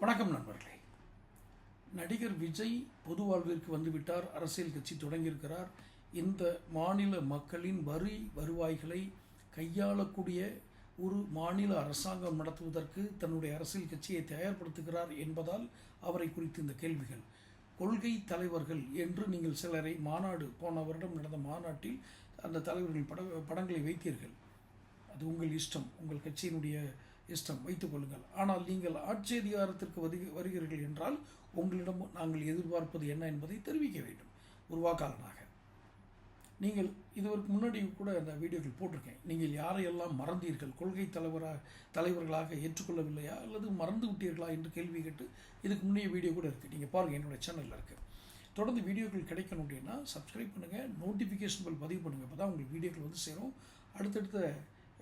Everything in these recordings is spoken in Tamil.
வணக்கம் நண்பர்களே. நடிகர் விஜய் பொது வாழ்விற்கு வந்துவிட்டார் அரசியல் கட்சி தொடங்கியிருக்கிறார். இந்த மாநில மக்களின் வரி வருவாய்களை கையாளக்கூடிய ஒரு மாநில அரசாங்கம் நடத்துவதற்கு தன்னுடைய அரசியல் கட்சியை தயார்படுத்துகிறார் என்பதால் அவரை குறித்து இந்த கேள்விகள். கொள்கை தலைவர்கள் என்று நீங்கள் சிலரை மாநாடு போன வருடம் நடந்த மாநாட்டில் அந்த தலைவர்கள் பட படங்களை வைத்தீர்கள். அது உங்கள் இஷ்டம். உங்கள் கட்சியினுடைய இஷ்டம் வைத்துக் கொள்ளுங்கள். ஆனால் நீங்கள் ஆட்சி அதிகாரத்திற்கு வருக வருகிறீர்கள் என்றால் உங்களிடம் நாங்கள் எதிர்பார்ப்பது என்ன என்பதை தெரிவிக்க வேண்டும். ஒரு வாக்காளனாக நீங்கள் இதுவருக்கு முன்னாடி கூட அந்த வீடியோக்கள் போட்டிருக்கேன். நீங்கள் யாரையெல்லாம் மறந்தீர்கள்? கொள்கை தலைவராக தலைவர்களாக ஏற்றுக்கொள்ளவில்லையா? அல்லது மறந்து விட்டீர்களா என்று கேள்வி கேட்டு இதுக்கு முன்னே வீடியோ கூட இருக்குது நீங்கள் பாருங்கள் என்னுடைய சேனலில் இருக்குது தொடர்ந்து வீடியோக்கள் கிடைக்கணும் அப்படின்னா சப்ஸ்கிரைப் பண்ணுங்கள் நோட்டிஃபிகேஷன் பதிவு பண்ணுங்கள் அப்போ தான் உங்களுக்கு வீடியோக்கள் வந்து சேரும். அடுத்தடுத்த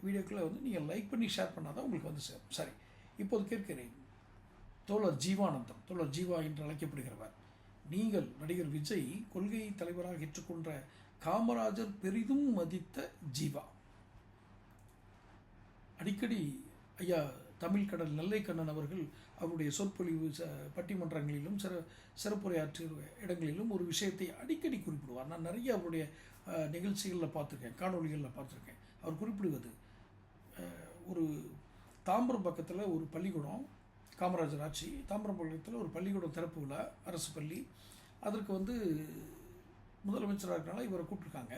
வீடியோக்களை வந்து நீங்கள் லைக் பண்ணி ஷேர் பண்ணால் தான் உங்களுக்கு வந்து சேரும். சரி. இப்போது கேட்கிறேன். தோழர் ஜீவானந்தம் தோழர் ஜீவா என்று அழைக்கப்படுகிறவர். நீங்கள் நடிகர் விஜய் கொள்கை தலைவராக ஏற்றுக்கொண்ட காமராஜர் பெரிதும் மதித்த ஜீவா. அடிக்கடி ஐயா தமிழ் கடல் நெல்லைக்கண்ணன் அவர்கள் அவருடைய சொற்பொழிவு ச பட்டிமன்றங்களிலும் சிற சிறப்புரையாற்றிய இடங்களிலும் ஒரு விஷயத்தை அடிக்கடி குறிப்பிடுவார். நான் நிறைய அவருடைய நிகழ்ச்சிகளில் பார்த்துருக்கேன் காணொளிகளில் பார்த்துருக்கேன். அவர் குறிப்பிடுவது ஒரு தாம்பரம் பக்கத்தில் ஒரு பள்ளிக்கூடம் காமராஜர் ஆட்சி. தாம்பரம் பக்கத்தில் ஒரு பள்ளிக்கூடம் திறப்பு விழா அரசு பள்ளி. அதற்கு வந்து முதலமைச்சராக இருக்கனால இவரை கூப்பிட்ருக்காங்க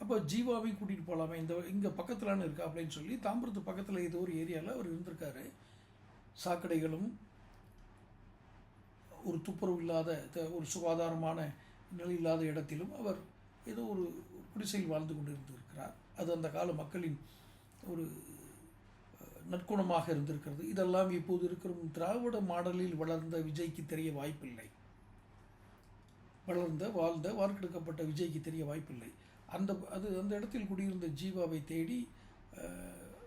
அப்போ ஜீவாவையும் கூட்டிகிட்டு போகலாமே இந்த இங்கே பக்கத்தில்னு இருக்கா அப்படின்னு சொல்லி தாம்பரத்து பக்கத்தில் ஏதோ ஒரு ஏரியாவில் அவர் இருந்திருக்காரு. சாக்கடைகளும் ஒரு துப்புரவு இல்லாத த- ஒரு சுகாதாரமான நிலை இல்லாத இடத்திலும் அவர் ஏதோ ஒரு குடிசையில் வாழ்ந்து கொண்டு இருந்திருக்கிறார் அது அந்த கால மக்களின் ஒரு நற்குணமாக இருந்திருக்கிறது. இதெல்லாம் இப்போது இருக்கிற திராவிட மாடலில் வளர்ந்த விஜய்க்கு தெரிய வாய்ப்பில்லை. வளர்ந்த வாழ்ந்த வார்க்கெடுக்கப்பட்ட விஜய்க்கு தெரிய வாய்ப்பில்லை. அந்த அது அந்த இடத்தில் குடியிருந்த ஜீவாவை தேடி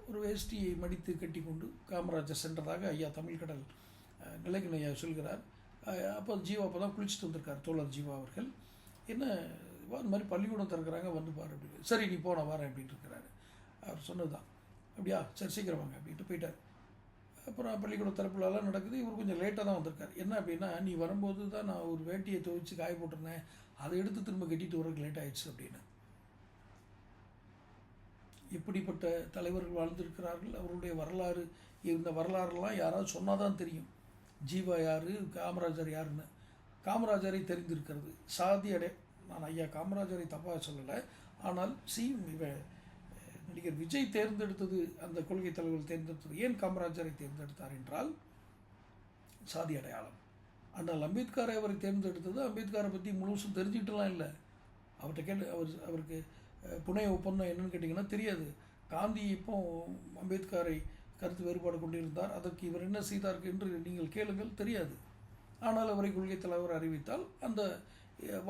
ஒரு வேஷ்டியை மடித்து கட்டி கொண்டு காமராஜர் சென்றதாக ஐயா தமிழ்கடல் அஹ், ஐயா சொல்கிறார். அப்போ ஜீவா அப்போ தான் குளிச்சுட்டு வந்திருக்கார் தோழர் ஜீவா அவர்கள். என்ன வா, இந்த மாதிரி பள்ளிக்கூடம் திறக்கிறாங்க வந்து பாரு அப்படின்னு. சரி நீ போன வரேன் அப்படின்ட்டு இருக்கிறாரு. அவர் சொன்னது தான் அப்படியா? சரி சீக்கிரம் வாங்க அப்படின்ட்டு போயிட்டார். அப்புறம் பள்ளிக்கூடம் தரப்புலலாம் நடக்குது இவர் கொஞ்சம் லேட்டாக தான் வந்திருக்கார். என்ன அப்படின்னா நீ வரும்போது தான் நான் ஒரு வேட்டியை துவைச்சு காய போட்டிருந்தேன். அதை எடுத்து திரும்ப கட்டிட்டு வரதுக்கு லேட் ஆயிடுச்சு அப்படின்னு. எப்படிப்பட்ட தலைவர்கள் வாழ்ந்திருக்கிறார்கள் அவருடைய வரலாறு இந்த வரலாறுலாம் யாராவது சொன்னால் தான் தெரியும். ஜீவா யார் காமராஜர் யாருன்னு. காமராஜரை தெரிந்திருக்கிறது. சாதி அடை நான் ஐயா காமராஜரை தப்பாக சொல்லலை. ஆனால் சி இவன் நடிகர் விஜய் தேர்ந்தெடுத்தது அந்த கொள்கை தலைவர்கள் தேர்ந்தெடுத்தது. ஏன் காமராஜரை தேர்ந்தெடுத்தார் என்றால் சாதி அடையாளம். ஆனால் அம்பேத்கரை அவரை தேர்ந்தெடுத்தது அம்பேத்கரை பற்றி முழுசும் தெரிஞ்சுக்கிட்டுலாம் இல்லை. அவர்கிட்ட கேட்டு அவர் அவருக்கு புனைய ஒப்பந்தம் என்னன்னு கேட்டிங்கன்னா தெரியாது. காந்தி இப்போ அம்பேத்கரை கருத்து வேறுபாடு கொண்டிருந்தார். அதற்கு இவர் என்ன செய்தார் என்று நீங்கள் கேளுங்கள் தெரியாது. ஆனால் அவரை கொள்கை தலைவர் அறிவித்தால் அந்த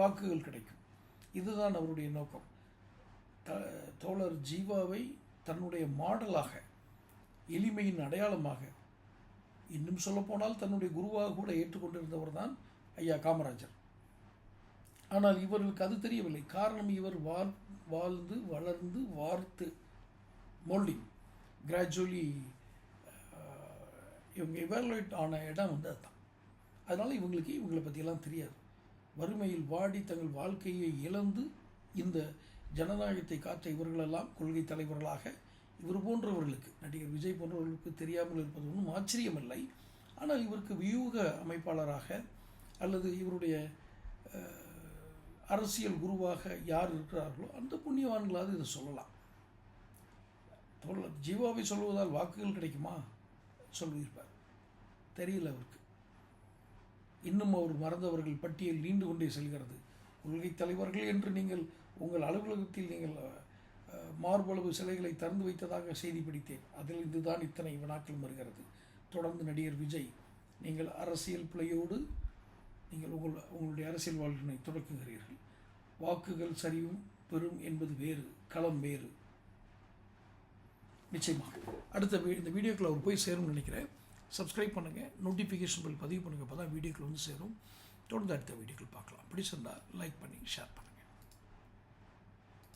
வாக்குகள் கிடைக்கும். இதுதான் அவருடைய நோக்கம். த தோழர் ஜீவாவை தன்னுடைய மாடலாக எளிமையின் அடையாளமாக இன்னும் சொல்லப்போனால் தன்னுடைய குருவாக கூட ஏற்றுக்கொண்டிருந்தவர் தான் ஐயா காமராஜர். ஆனால் இவர்களுக்கு அது தெரியவில்லை. காரணம் இவர் வாழ் வாழ்ந்து வளர்ந்து வார்த்து மோல்டிங் கிராஜுவலி இவங்க எவாலுவேட் ஆன இடம் வந்து அதுதான். அதனால் இவங்களுக்கு இவங்களை பற்றியெல்லாம் தெரியாது. வறுமையில் வாடி தங்கள் வாழ்க்கையை இழந்து இந்த ஜனநாயகத்தை காத்த இவர்களெல்லாம் கொள்கை தலைவர்களாக இவர் போன்றவர்களுக்கு நடிகர் விஜய் போன்றவர்களுக்கு தெரியாமல் இருப்பது ஒன்றும் ஆச்சரியமில்லை. ஆனால் இவருக்கு வியூக அமைப்பாளராக அல்லது இவருடைய அரசியல் குருவாக யார் இருக்கிறார்களோ அந்த புண்ணியவான்களாவது இதை சொல்லலாம். ஜீவாவை சொல்வதால் வாக்குகள் கிடைக்குமா? சொல்லியிருப்பார். தெரியல அவருக்கு. இன்னும் அவர் மறந்தவர்கள் பட்டியல் நீண்டு கொண்டே செல்கிறது. கொள்கை தலைவர்கள் என்று நீங்கள் உங்கள் அலுவலகத்தில் நீங்கள் மார்பளவு சிலைகளை திறந்து வைத்ததாக செய்தி படித்தேன். அதில் இதுதான் இத்தனை வினாக்கள் வருகிறது. தொடர்ந்து நடிகர் விஜய் நீங்கள் அரசியல் பிழையோடு நீங்கள் உங்கள் உங்களுடைய அரசியல் வாழ்வினை தொடக்குகிறீர்கள். வாக்குகள் சரிவும் பெறும் என்பது வேறு களம் வேறு. நிச்சயமாக. அடுத்த வீ இந்த வீடியோக்களை அவர் போய் சேரும்னு நினைக்கிறேன். சப்ஸ்கிரைப் பண்ணுங்கள் நோட்டிஃபிகேஷன் பில் பதிவு பண்ணுங்கள் அப்போ தான் வீடியோக்கள் வந்து சேரும். தொடர்ந்து அடுத்த வீடியோக்கள் பார்க்கலாம். பிடிச்சிருந்தால் லைக் பண்ணி ஷேர் பண்ணுங்கள்